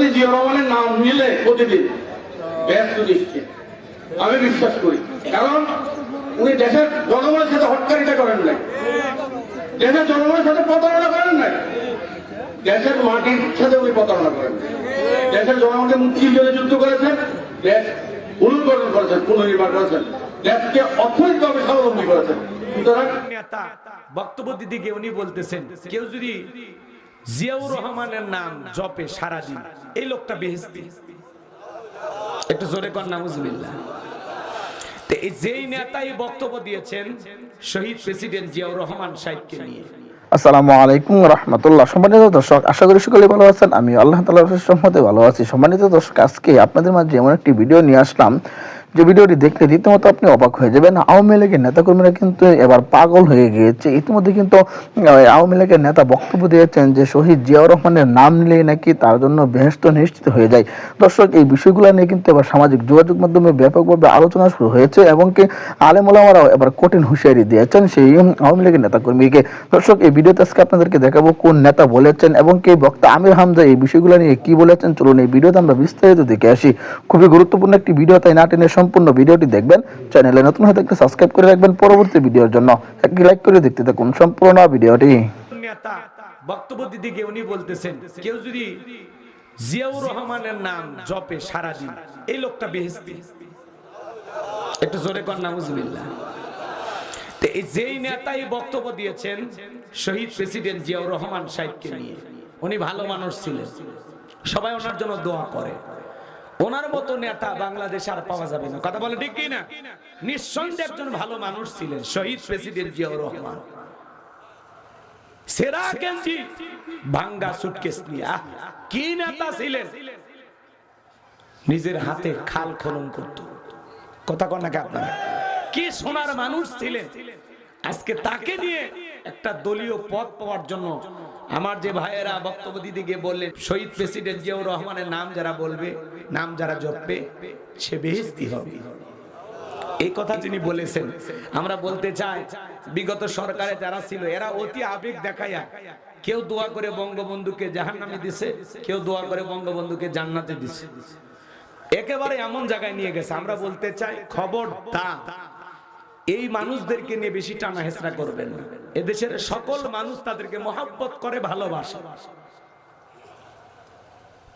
বক্তব্যতে জিয়া রহমানের নাম নিলে প্রতিদিন ব্যস্ত নিশ্চিত আমি বিশ্বাস করি। কারণ উনি দেশের জনগণের সাথে হটকারিতা করেন নাই। দেশের জনগণের সাথে প্রতারণা করেন নাই। দেশের মাটির সাথে উনি প্রতারণা করেন দেশের জনগণকে মুক্তির জন্য যুদ্ধ করেছেন, দেশ পুনর্গঠন করেছেন, পুনর্নির্মাণ করেছেন, দেশকে অর্থনৈতিকভাবে স্বাবলম্বী করেছেন। সুতরাং বক্তব্য গিয়ে উনি বলতেছেন, কেউ যদি জিয়াউর রহমানের নাম জপে সারাদিন। এই লোকটা বেহেস্তি একটু জোরে কর এই যেই নেতা এই বক্তব্য দিয়েছেন, শহীদ প্রেসিডেন্ট জিয়াউর রহমান সাহেবকে নিয়ে। আসসালামু আলাইকুম রহমতুল্লাহ। সম্মানিত দর্শক, আশা করি সকলে ভালো আছেন। আমি আল্লাহ তালার রহমতে ভালো আছি। সম্মানিত দর্শক, আজকে আপনাদের মাঝে এমন একটি ভিডিও নিয়ে আসলাম। যে ভিডিওটি দেখলে রীতিমতো আপনি অবাক হয়ে যাবেন। আওয়ামী লীগের নেতাকর্মীরা কিন্তু এবার পাগল হয়ে গিয়েছে। ইতিমধ্যে কিন্তু আওয়ামী লীগের নেতা বক্তব্য দিয়েছেন যে শহীদ জিয়াউর রহমানের নাম নিলেই নাকি তার জন্য বেহস্ত নিশ্চিত হয়ে যায়। দর্শক, এই বিষয়গুলো নিয়ে কিন্তু এবার সামাজিক যোগাযোগ মাধ্যমে ব্যাপকভাবে আলোচনা শুরু হয়েছে এবং কি আলেমুলামারাও এবার কঠিন হুঁশিয়ারি দিয়েছেন সেই আওয়ামী লীগের নেতাকর্মীকে। দর্শক, এই ভিডিওতে আজকে আপনাদেরকে দেখাবো কোন নেতা বলেছেন এবং কে বক্তা। আমির হামজা এই বিষয়গুলো নিয়ে কি বলেছেন? চলুন এই ভিডিওতে আমরা বিস্তারিত দেখে আসি। খুবই গুরুত্বপূর্ণ একটি ভিডিও, তাই না টেনে সম্পূর্ণ ভিডিওটি দেখবেন। চ্যানেলে নতুন হয়ে থাকলে সাবস্ক্রাইব করে রাখবেন পরবর্তী ভিডিওর জন্য। একটি লাইক করে দেখতে থাকুন সম্পূর্ণ ভিডিওটি। বক্তব্য উনি বলতেছেন, কেউ যদি জিয়াউর রহমানের নাম জপে এই লোকটা বেহেস্তি একটু জোরে কর যেই নেতা এই বক্তব্য দিয়েছেন, শহীদ প্রেসিডেন্ট জিয়াউর রহমান সাহেবকে নিয়ে, উনি ভালো মানুষ ছিলেন। সবাই ওনার জন্য দোয়া করে। ওনার মতো নেতা বাংলাদেশে আর পাওয়া যাবে না। কথা বলে ঠিক কি না নিঃসন্দেহে একজন ভালো মানুষ ছিলেন শহীদ প্রেসিডেন্ট জিয়াউর রহমান। সেরা গেঞ্জি ভাঙ্গা সুটকেস নিয়ে। আহ, কি নেতা ছিলেন? নিজের হাতে খাল খনন করত। কথা কন নাকি আপনারা? কি সোনার মানুষ ছিলেন? আজকে তাকে নিয়ে একটা দলীয় পদ পাওয়ার জন্য আমার যে ভাইয়েরা বক্তব্য দিতে গিয়ে বললেন, শহীদ প্রেসিডেন্ট জিয়াউর রহমানের নাম যারা বলবে, নাম যারা জপবে, সে বেহেস্তি হবে। এই কথা তিনি বলেছেন। আমরা বলতে চাই, বিগত সরকারে যারা ছিল, এরা অতি আবেগ দেখাইয়া কেউ দোয়া করে বঙ্গবন্ধুকে জাহান্নামে দিছে, কেউ দোয়া করে বঙ্গবন্ধুকে জান্নাতে দিছে। একেবারে এমন জায়গায় নিয়ে গেছে। আমরা বলতে চাই খবর দা এই মানুষদেরকে নিয়ে বেশি টানা হেসরা করবেন এদেশের সকল মানুষ তাদেরকে মহাব্বত করে, ভালোবাসে।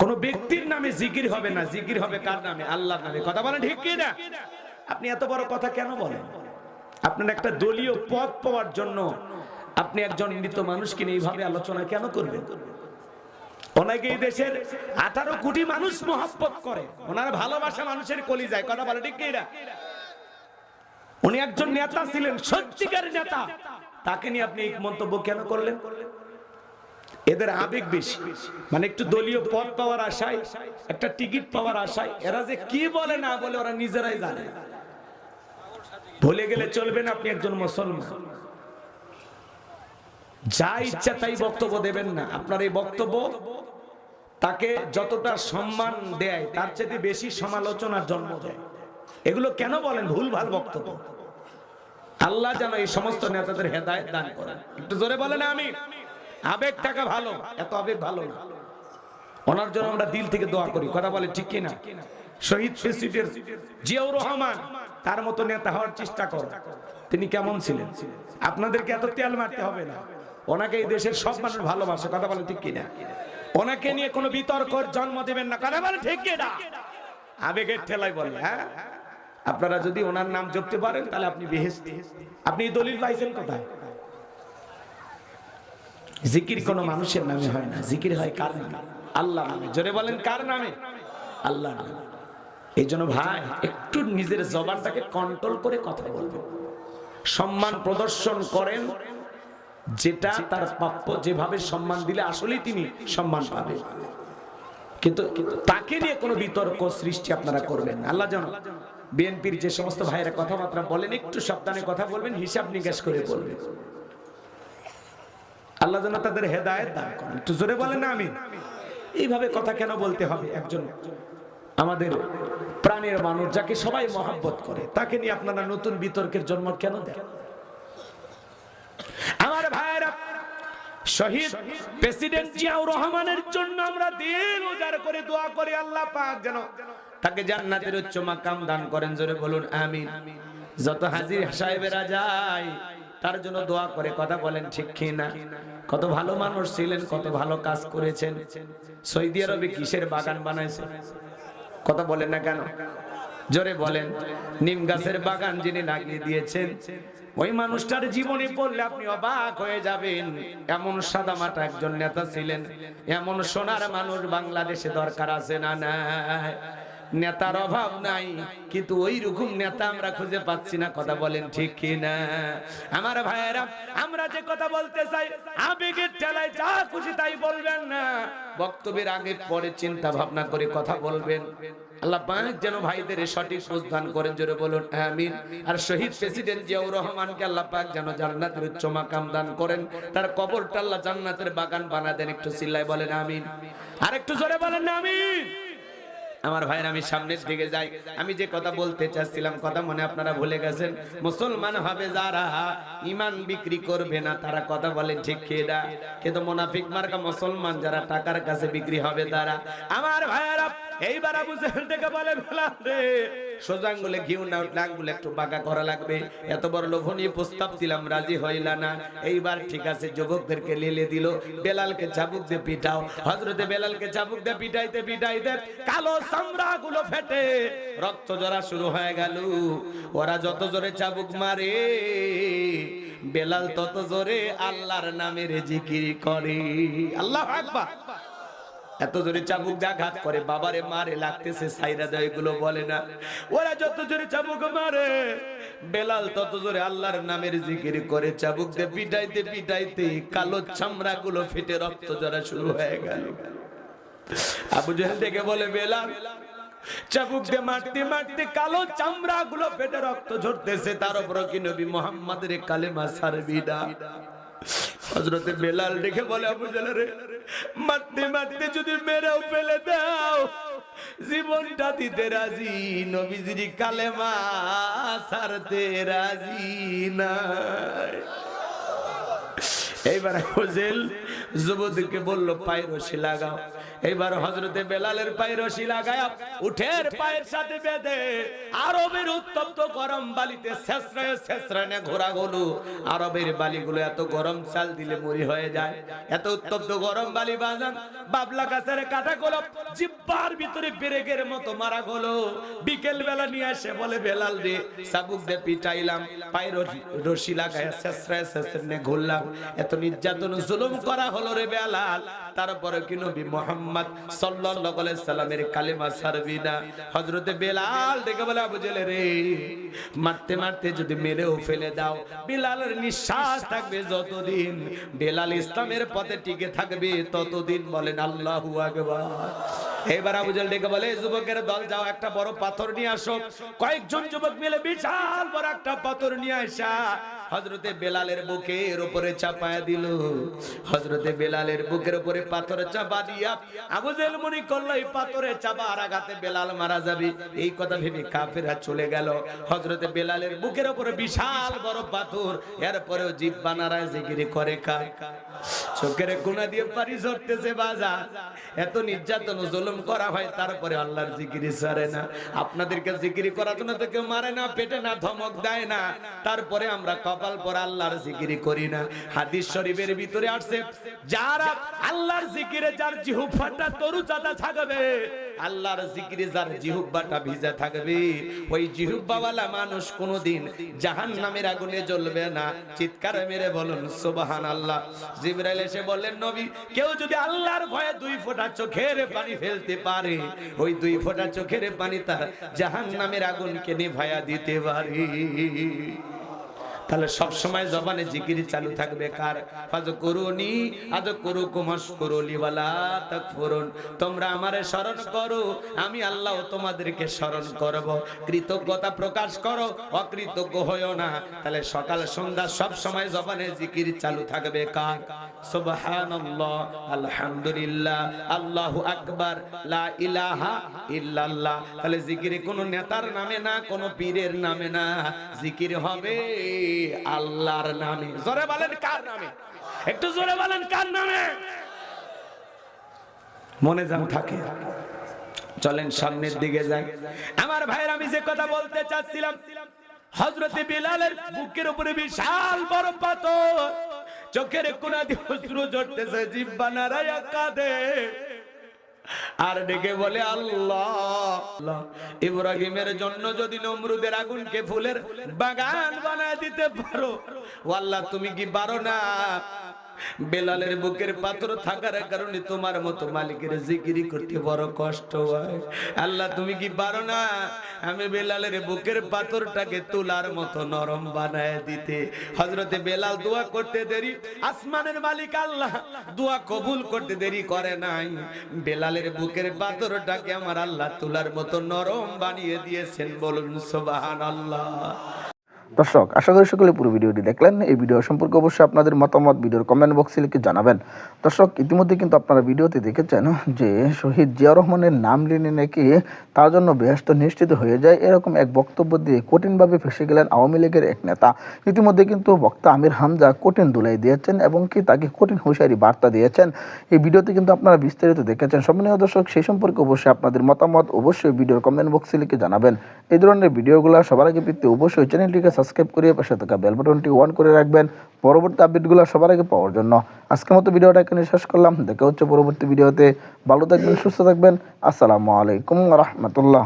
কোন ব্যক্তির নামে জিকির হবে না। জিকির হবে কার নামে? আল্লাহর নামে। কথা বলেন ঠিক কি না? আপনি এত বড় কথা কেন বলেন? আপনার একটা দলীয় পদ পাওয়ার জন্য আপনি একজন মৃত মানুষকে নিয়ে এইভাবে আলোচনা কেন করবেন? অনেকে এই দেশের আঠারো কোটি মানুষ মহাব্বত করে। ওনার ভালোবাসা মানুষের কলি যায় কথা বলে ঠিক কি না? উনি একজন নেতা ছিলেন, সত্যিকার নেতা। তাকে নিয়ে আপনি মন্তব্য কেন করলেন? এদের আবেগ বেশি। মানে একটু দলীয় পদ পাওয়ার আশায়, একটা টিকিট পাওয়ার আশায়, এরা যে কি বলে না বলে ওরা নিজেরাই জানে ভুলে গেলে চলবে না আপনি একজন মুসলমান। যা ইচ্ছা তাই বক্তব্য দেবেন না। আপনার এই বক্তব্য তাকে যতটা সম্মান দেয়, তার চেয়ে বেশি সমালোচনার জন্ম দেয়। এগুলো কেন বলেন? ভুল ভালো বক্তব্য। আল্লাহ যেন এই সমস্ত নেতাদের হেদায়ত দান করেন। একটু জোরে বলেন আমি। আবেগ টাকা ভালো, এত আবেগ ভালো না। ওনার জন্য আমরা দিল থেকে দোয়া করি। কথা বলে ঠিক কিনা? শহীদ প্রেসিডেন্ট জিয়াউর রহমান, তার মতো নেতা হওয়ার চেষ্টা কর। তিনি কেমন ছিলেন? আপনাদেরকে এত তেল মারতে হবে না। ওনাকে এই দেশের সব মানুষ ভালোবাসে। কথা বলে ঠিক কিনা? ওনাকে নিয়ে কোনো বিতর্কর জন্ম দেবেন না। কথা বলে ঠিক কিনা? আবেগের ঠেলায় বলে হ্যাঁ? আপনারা যদি ওনার নাম জপতে পারেন, তাহলে আপনি বেহেস্তি আপনি দলিল পাইছেন কোথায়? জিকির কোন মানুষের নামে হয় না। জিকির হয় কার নামে? আল্লাহ নামে। জোরে বলেন, কার নামে? আল্লাহ নামে। এই জন্য ভাই, একটু নিজের জবানটাকে কন্ট্রোল করে কথা বলবেন। সম্মান প্রদর্শন করেন, যেটা তার প্রাপ্য, যেভাবে সম্মান দিলে আসলেই তিনি সম্মান পাবেন। কিন্তু তাকে নিয়ে কোনো বিতর্ক সৃষ্টি আপনারা করবেন আল্লাহ জানো? বিএনপির যে সমস্ত ভাইয়েরা কথাবার্তা বলেন, একটু সাবধানে কথা বলবেন, হিসাব নিকাশ করে বলবেন। আল্লাহ যেন তাদের হেদায়েত দান করেন। একটু জোরে বলেন না আমি এইভাবে কথা কেন বলতে হবে? একজন আমাদের প্রাণের মানুষ যাকে সবাই মহাব্বত করে, তাকে নিয়ে আপনারা নতুন বিতর্কের জন্ম কেন দেন? আমার ভাইয়েরা, শহীদ প্রেসিডেন্ট জিয়াউর রহমানের জন্য আমরা দিন উজাড় করে দোয়া করি, আল্লাহ পাক যেন তাকে জান্নাতের উচ্চ মাকাম দান করেন, জোরে বলুন, আমিন। যত হাজির সাহেবেরা যায়, তার জন্য দোয়া করে, কথা বলেন ঠিক কি না কত ভালো মানুষ ছিলেন, কত ভালো কাজ করেছেন। সৌদি আরবে কিসের বাগান বানাইছে? কথা বলেন না কেন? জোরে বলেন, নিম গাছের বাগান যিনি লাগিয়ে দিয়েছেন, ওই মানুষটার জীবনে পড়লে আপনি অবাক হয়ে যাবেন। এমন সাদামাটা একজন নেতা ছিলেন, এমন সোনার মানুষ বাংলাদেশে দরকার আছে না নাই? নেতার অভাব নাই, কিন্তু ওই রকম নেতা আমরা খুঁজে পাচ্ছি না, কথা বলেন ঠিক কি না আমার ভাইয়েরা, আমরা যে কথা বলতে চাই, আবেগের ঠেলায় যা খুশি তাই বলবেন না। বক্তব্যের আগে পরে চিন্তা ভাবনা করে কথা বলবেন। আল্লাহ পাক যেন ভাইদের সঠিক প্রস্থান করেন, জোরে বলুন, আমিন। আর শহীদ প্রেসিডেন্ট জিয়াউর রহমানকে আল্লাহ পাক যেন জান্নাতের উচ্চ মাকাম দান করেন। তার কবরটা আল্লাহ জান্নাতের বাগান বানা দেন, একটু চিল্লায় বলেন, আমিন। আর একটু জোরে বলেন, আমিন। আমার ভাইয়ের আমি সামনের দিকে যাই। আমি যে কথা বলতে চাচ্ছিলাম, কথা মনে আপনারা ভুলে গেছেন? মুসলমান হবে যারা, ইমান বিক্রি করবে না, তারা কথা বলে ঠিক খেয়ে দা কিন্তু মোনাফিক মার্কা মুসলমান যারা টাকার কাছে বিক্রি হবে তারা। আমার ভাইয়েরা এইবার আবু জেহেল থেকে বলে ফেলাম রে, সোজা আঙ্গুলে ঘিউ না আঙ্গুলে একটু বাঁকা করা লাগবে। এত বড় লোভনীয় প্রস্তাব দিলাম, রাজি হইলা না। এইবার ঠিক আছে, যুবকদেরকে লেলে দিল। বেলালকে চাবুক দিয়ে পিটাও। হজরতে বেলালকে চাবুক দিয়ে পিটাইতে পিটাইতে কালো চামড়া গুলো ফেটে, রক্ত জরা শুরু হয়ে গেল। ওরা যত জোরে চাবুক মারে, বেলাল তত জোরে আল্লাহর নামের জিকির করে। আল্লাহ আকবার। এত জোরে চাবুক আঘাত করে, বাবারে মারে, লাগতেছে সাইরা দেয়, এগুলো বলে না। ওরা যত জোরে চাবুক মারে, বেলাল তত জোরে আল্লাহর নামের জিকির করে চাবুক দিয়ে পিটাইতে পিটাইতে কালো চামড়া গুলো ফেটে রক্ত জরা শুরু হয়ে গেল। আবু জেহেল থেকে বলে, বেলাল চাবুক দিয়ে মারতে মারতে কালো চামড়া গুলো ফেটে রক্ত ঝরতেছে, তার উপর কি নবী মোহাম্মদের কালেমা সারবি না? হজরতে বেলাল দেখে বলে, আবু রে, মারতে মারতে যদি মেরেও ফেলে দাও, জীবনটা দিতে রাজি, নবীজির কালেমা সারতে রাজি নাই। এইবার হোজেল যুবতীকে বলল, পায়ের রশি লাগাও। এইবার হজরতে বেলালের পায়ের রশি লাগায় উঠের পায়ের সাথে বেঁধে আরবের উত্তপ্ত গরম বালিতে শেষরায় শেষরায় ঘোরা গলু আরবের বালিগুলো এত গরম চাল দিলে মুড়ি হয়ে যায়। এত উত্তপ্ত গরম বালি বাজান, বাবলা গাছের কাটা গোল জিব্বার ভিতরে বেরেগের মতো মারা গলো। বিকেল বেলা নিয়ে আসে বলে, বেলাল রে, সাবুক দে, পিটাইলাম। পায়ের রশি- লাগায় শেষরায় শেষরায় ঘুরলাম। এত নির্যাতন, জুলুম করা হলো রে বেলাল। তারপরে কি নবী মোহাম্মদ সাল্লাল্লাহু আলাইহি সাল্লামের কালেমা ছাড়বি না। হযরতে বেলাল দেখে বলে, আবু জেলে রে, মারতে মারতে যদি মেরেও ফেলে দাও, বেলালের নিঃশ্বাস থাকবে যতদিন। বেলাল ইসলামের পথে টিকে থাকবে ততদিন বলেন আল্লাহু আকবার। এবার আবু জাহেল ডেকে বলে "এই যুবকের দল যাও, একটা বড় পাথর নিয়ে আসো। কয়েকজন যুবক মিলে বিশাল বড় একটা পাথর নিয়ে আসা। হজরতে বেলালের বুকের উপরে চাপায়া দিল। হজরতে বেলালের বুকের উপরে পাথর চাপা দিয়া আবু জেল মনি করল, এই পাথরে চাপা আর আঘাতে বেলাল মারা যাবে। এই কথা ভেবে কাফেরা চলে গেল। হজরতে বেলালের বুকের উপরে বিশাল বড় পাথর, এরপরেও জীব বানারায় জিগিরি করে খায় চোখের কোনা দিয়ে পারি ঝরতেছে বাজার। এত নির্যাতন ও জুলুম করা হয়, তারপরে আল্লাহর জিকিরি ছাড়ে না। আপনাদেরকে জিকিরি করার জন্য তো কেউ মারে না, পেটে না, ধমক দেয় না। তারপরে আমরা কপাল পর আল্লাহর জিকিরি করি না। হাদিস শরীফের ভিতরে আসছে, যারা আল্লাহর জিকিরে যার জিহুফাটা তরু চাতা থাকবে আল্লাহর জিকিরে যার জিহুব্বাটা ভিজা থাকবে, ওই জিহুব্বাওয়ালা মানুষ কোনোদিন জাহান নামের আগুনে জ্বলবে না। চিৎকার মেরে বলুন, সুবহানাল্লাহ। জিবরাইল এসে বললেন, নবী, কেউ যদি আল্লাহর ভয়ে দুই ফোঁটা চোখের পানি ফেলতে পারে, ওই দুই ফোঁটা চোখের পানি তার জাহান্নামের আগুনকে নিভায়া দিতে পারে। তাহলে সব সময় জবানে জিকির চালু থাকবে কার? ফাজ করুনি, আজ করু কুমাস করুলি ওয়ালা তাকফুরুন। তোমরা আমারে স্মরণ করো, আমি আল্লাহ তোমাদেরকে স্মরণ করব। কৃতজ্ঞতা প্রকাশ করো, অকৃতজ্ঞ হইও না। তাহলে সকাল সন্ধ্যা সব সময় জবানে জিকির চালু থাকবে কার? সুবহানাল্লাহ, আলহামদুলিল্লাহ, আল্লাহু আকবার, লা ইলাহা ইল্লাল্লাহ। তাহলে জিকিরে কোনো নেতার নামে না, কোনো পীরের নামে না। জিকির হবে আল্লাহর নামে। জোরে বলেন কার নামে? একটু জোরে বলেন কার নামে? মনে যেন থাকে। চলেন সামনের দিকে যাই। আমার ভাইয়ের আমি যে কথা বলতে চাচ্ছিলাম হজরতে বিলালের বুকের উপরে বিশাল বড় পাথর। চোখের কোনা দিয়ে অশ্রু ঝরতেছে, জিব্বা নারায়া কাঁদে। আর ডেকে বলে, আল্লাহ, ইব্রাহিমের জন্য যদি নমরুদের আগুনকে ফুলের বাগান বানায় দিতে পারো আল্লাহ তুমি কি পারো না? বেলালের বুকের পাথর থাকার কারণে তোমার মতো মালিকের জিকিরি করতে বড় কষ্ট হয়। আল্লাহ, তুমি কি পারো না আমি বেলালের বুকের পাথরটাকে তুলার মতো নরম বানায় দিতে? হজরতে বেলাল দোয়া করতে দেরি, আসমানের মালিক আল্লাহ দোয়া কবুল করতে দেরি করে নাই। বেলালের বুকের পাথরটাকে আমার আল্লাহ তোলার মতো নরম বানিয়ে দিয়েছেন বলুন সোবাহান আল্লাহ দর্শক, আশা করি সকলে পুরো ভিডিওটি দেখলেন। এই ভিডিও সম্পর্কে অবশ্যই আপনাদের মতামত ভিডিওর কমেন্ট বক্সে লিখে জানাবেন। দর্শক, ইতিমধ্যে কিন্তু আপনারা ভিডিওতে দেখেছেন যে শহীদ জিয়া রহমানের নাম নিয়ে নাকি তার জন্য ব্যস্ত, নিশ্চিত হয়ে যায় এরকম এক বক্তব্য দিয়ে কঠিনভাবে ফেসে গেলেন আওয়ামী লীগের এক নেতা। ইতিমধ্যে কিন্তু বক্তা আমির হামজা কঠিন দুলাই দিয়েছেন এবং কি তাকে কঠিন হুঁশিয়ারি বার্তা দিয়েছেন। এই ভিডিওতে কিন্তু আপনারা বিস্তারিত দেখেছেন। সম্মানীয় দর্শক, সেই সম্পর্কে অবশ্যই আপনাদের মতামত অবশ্যই ভিডিওর কমেন্ট বক্সে লিখে জানাবেন। এই ধরনের ভিডিওগুলো সবার আগে পেতে অবশ্যই চ্যানেলটিকে সাবস্ক্রাইব করে পাশে থাকা বেল বাটনটি অন করে রাখবেন। পরবর্তী আপডেটগুলো সবার আগে পাওয়ার জন্য। আজকের মতো ভিডিওটা এখানে শেষ করলাম। দেখা হচ্ছে পরবর্তী ভিডিওতে। ভালো থাকবেন, সুস্থ থাকবেন। আসসালামু আলাইকুম রহমতুল্লাহ।